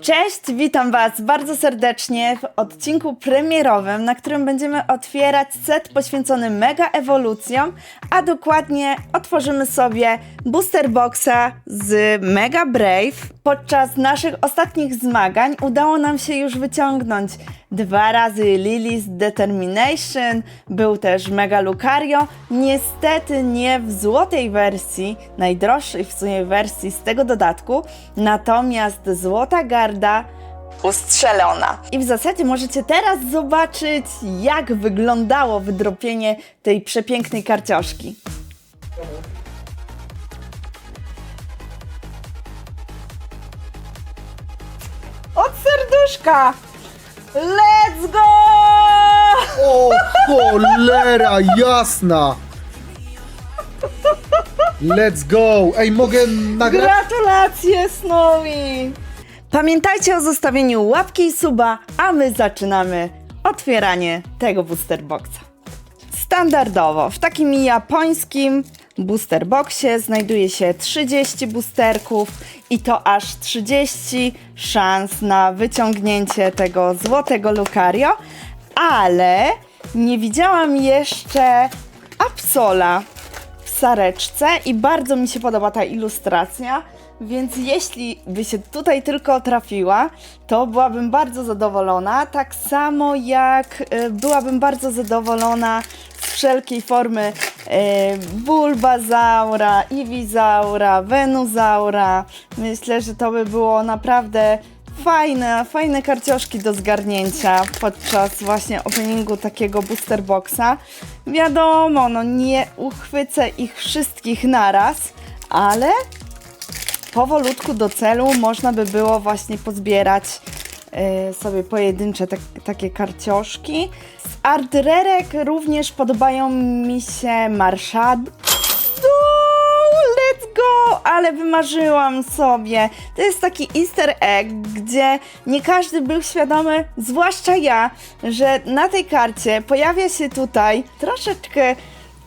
Cześć, witam Was bardzo serdecznie w odcinku premierowym, na którym będziemy otwierać set poświęcony mega ewolucjom, a dokładnie otworzymy sobie booster boxa z Mega Brave. Podczas naszych ostatnich zmagań udało nam się już wyciągnąć dwa razy Lily's Determination, był też Mega Lucario. Niestety nie w złotej wersji, najdroższej w sumie wersji z tego dodatku, natomiast złota garda ustrzelona. I w zasadzie możecie teraz zobaczyć, jak wyglądało wydropienie tej przepięknej karcioszki. Od serduszka! Let's go! O cholera jasna! Let's go! Ej, mogę nagrać? Gratulacje, Snowy! Pamiętajcie o zostawieniu łapki i suba, a my zaczynamy otwieranie tego booster boxa. Standardowo w takim japońskim booster boxie znajduje się 30 boosterków i to aż 30 szans na wyciągnięcie tego złotego Lucario, ale nie widziałam jeszcze Absola w sareczce i bardzo mi się podoba ta ilustracja, więc jeśli by się tutaj tylko trafiła, to byłabym bardzo zadowolona, tak samo jak y, byłabym bardzo zadowolona wszelkiej formy y, Bulbazaura, Iwizaura, Venuzaura. Myślę, że to by było naprawdę fajne, fajne karcioszki do zgarnięcia podczas właśnie openingu takiego booster boxa. Wiadomo, no nie uchwycę ich wszystkich naraz, ale powolutku do celu można by było właśnie pozbierać sobie pojedyncze tak, takie karcioszki. Z artyrerek również podobają mi się Marshad. Let's go! Ale wymarzyłam sobie. To jest taki easter egg, gdzie nie każdy był świadomy, zwłaszcza ja, że na tej karcie pojawia się tutaj troszeczkę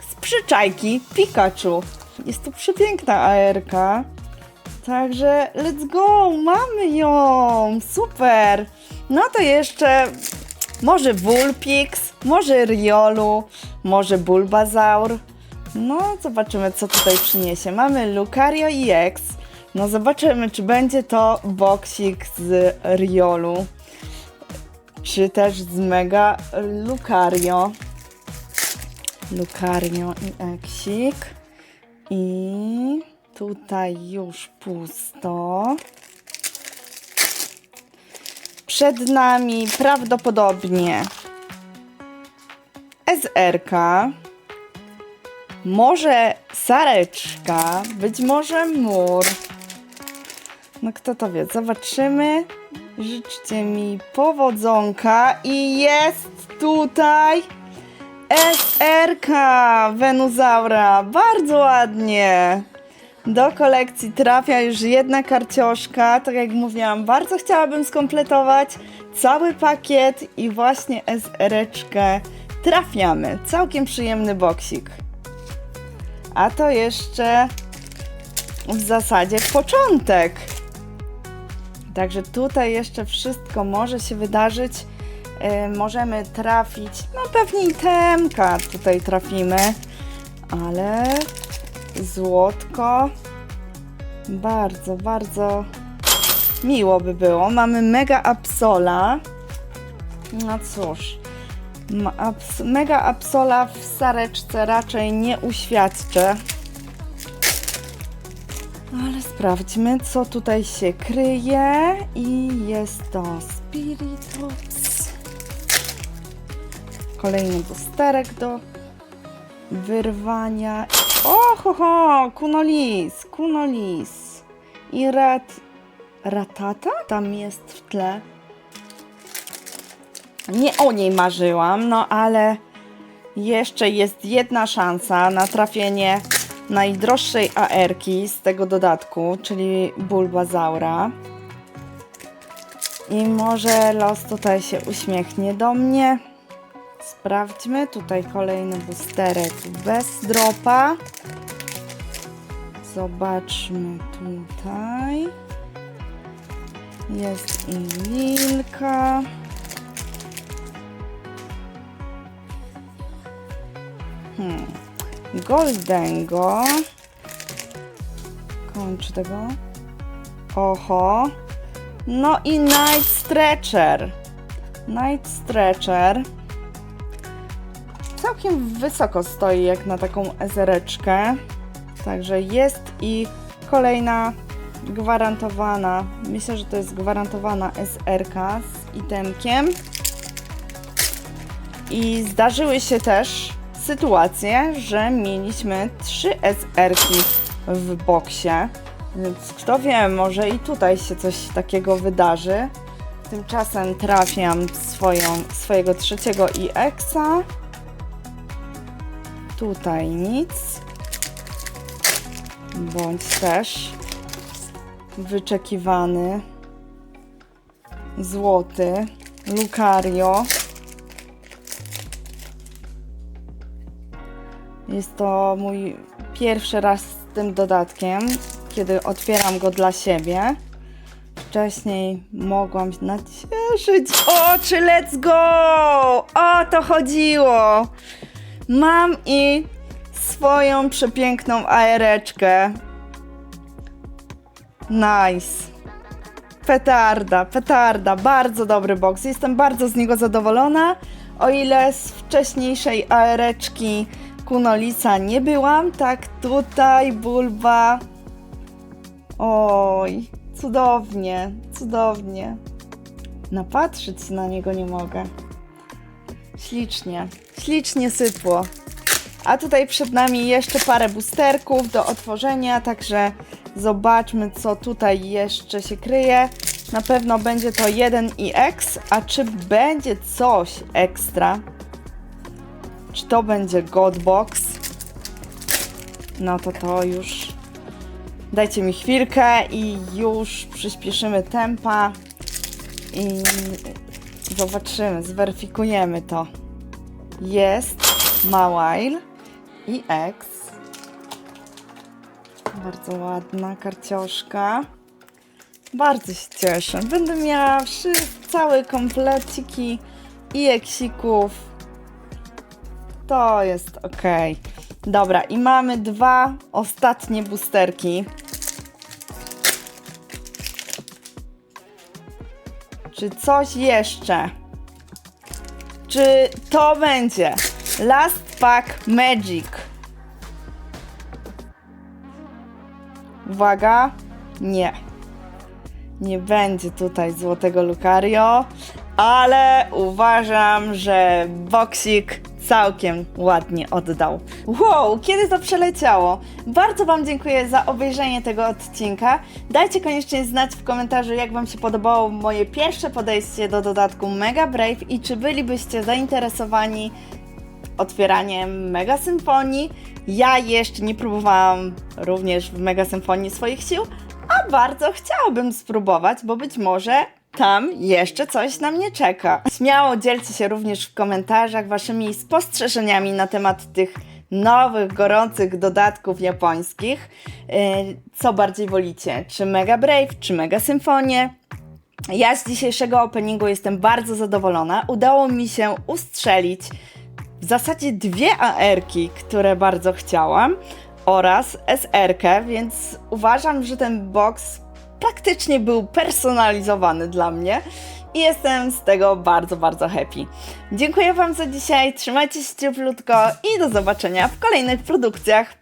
z przyczajki Pikachu. Jest to przepiękna ARK. Także let's go, mamy ją! Super! No to jeszcze może Vulpix, może Riolu, może Bulbazaur. No, zobaczymy, co tutaj przyniesie. Mamy Lucario EX. No, zobaczymy, czy będzie to boksik z Riolu, czy też z Mega Lucario. Lucario EXik. I tutaj już pusto. Przed nami prawdopodobnie SRK. Może Sareczka, być może Mur. No kto to wie, zobaczymy. Życzcie mi powodzonka i jest tutaj SRK Venuzaura. Bardzo ładnie. Do kolekcji trafia już jedna karcioszka. Tak jak mówiłam, bardzo chciałabym skompletować cały pakiet i właśnie SR-czkę trafiamy. Całkiem przyjemny boksik. A to jeszcze w zasadzie początek. Także tutaj jeszcze wszystko może się wydarzyć. Yy, możemy trafić, no pewnie i temka tutaj trafimy, ale złotko bardzo, bardzo miło by było. Mamy mega Absola. No cóż, mega Absola w sareczce raczej nie uświadczę. Ale sprawdźmy, co tutaj się kryje. I jest to Spiritops. Kolejny boosterek do wyrwania. O, ho, ho, Kunolis, Kunolis. I rat... Ratata? Tam jest w tle. Nie o niej marzyłam, no ale jeszcze jest jedna szansa na trafienie najdroższej AR-ki z tego dodatku, czyli Bulbazaura. I może los tutaj się uśmiechnie do mnie. Sprawdźmy. Tutaj kolejny boosterek bez dropa. Zobaczmy tutaj. Jest i Lilka. Hmm. Goldengo. Kończy tego. Oho. No i Night Stretcher. Night Stretcher. Całkiem wysoko stoi jak na taką ezereczkę. Także jest i kolejna gwarantowana. Myślę, że to jest gwarantowana SRK z itemkiem. I zdarzyły się też sytuacje, że mieliśmy trzy SR-ki w boksie. Więc kto wie, może i tutaj się coś takiego wydarzy. Tymczasem trafiam swoją, swojego trzeciego EX-a. Tutaj nic. Bądź też wyczekiwany złoty Lucario. Jest to mój pierwszy raz z tym dodatkiem, kiedy otwieram go dla siebie. Wcześniej mogłam się nacieszyć oczy, let's go! O to chodziło! Mam i swoją przepiękną aereczkę. Nice. Petarda, petarda, bardzo dobry box. Jestem bardzo z niego zadowolona. O ile z wcześniejszej aereczki Kunolica nie byłam, tak tutaj Bulba. Oj, cudownie, cudownie. Napatrzeć się na niego nie mogę. Ślicznie, ślicznie sypło. A tutaj przed nami jeszcze parę boosterków do otworzenia, także zobaczmy, co tutaj jeszcze się kryje. Na pewno będzie to 1x, a czy będzie coś ekstra? Czy to będzie Godbox? No to to już. Dajcie mi chwilkę i już przyspieszymy tempa i zobaczymy, zweryfikujemy to. Jest Mawile i X. Bardzo ładna karcioszka. Bardzo się cieszę. Będę miała wszystkie, całe kompleciki i eksików. To jest ok. Dobra, i mamy dwa ostatnie boosterki. Czy coś jeszcze? Czy to będzie Last Pack Magic? Uwaga, nie. Nie będzie tutaj złotego Lucario, ale uważam, że boksik całkiem ładnie oddał. Wow, kiedy to przeleciało? Bardzo Wam dziękuję za obejrzenie tego odcinka. Dajcie koniecznie znać w komentarzu, jak Wam się podobało moje pierwsze podejście do dodatku Mega Brave i czy bylibyście zainteresowani otwieraniem Mega Symfonii. Ja jeszcze nie próbowałam również w Mega Symfonii swoich sił, a bardzo chciałabym spróbować, bo być może tam jeszcze coś na mnie czeka. Śmiało dzielcie się również w komentarzach waszymi spostrzeżeniami na temat tych nowych, gorących dodatków japońskich. Yy, Co bardziej wolicie? Czy Mega Brave, czy Mega Symfonię? Ja z dzisiejszego openingu jestem bardzo zadowolona. Udało mi się ustrzelić w zasadzie dwie AR-ki, które bardzo chciałam oraz SR-kę, więc uważam, że ten box praktycznie był personalizowany dla mnie i jestem z tego bardzo, bardzo happy. Dziękuję Wam za dzisiaj, trzymajcie się cieplutko i do zobaczenia w kolejnych produkcjach.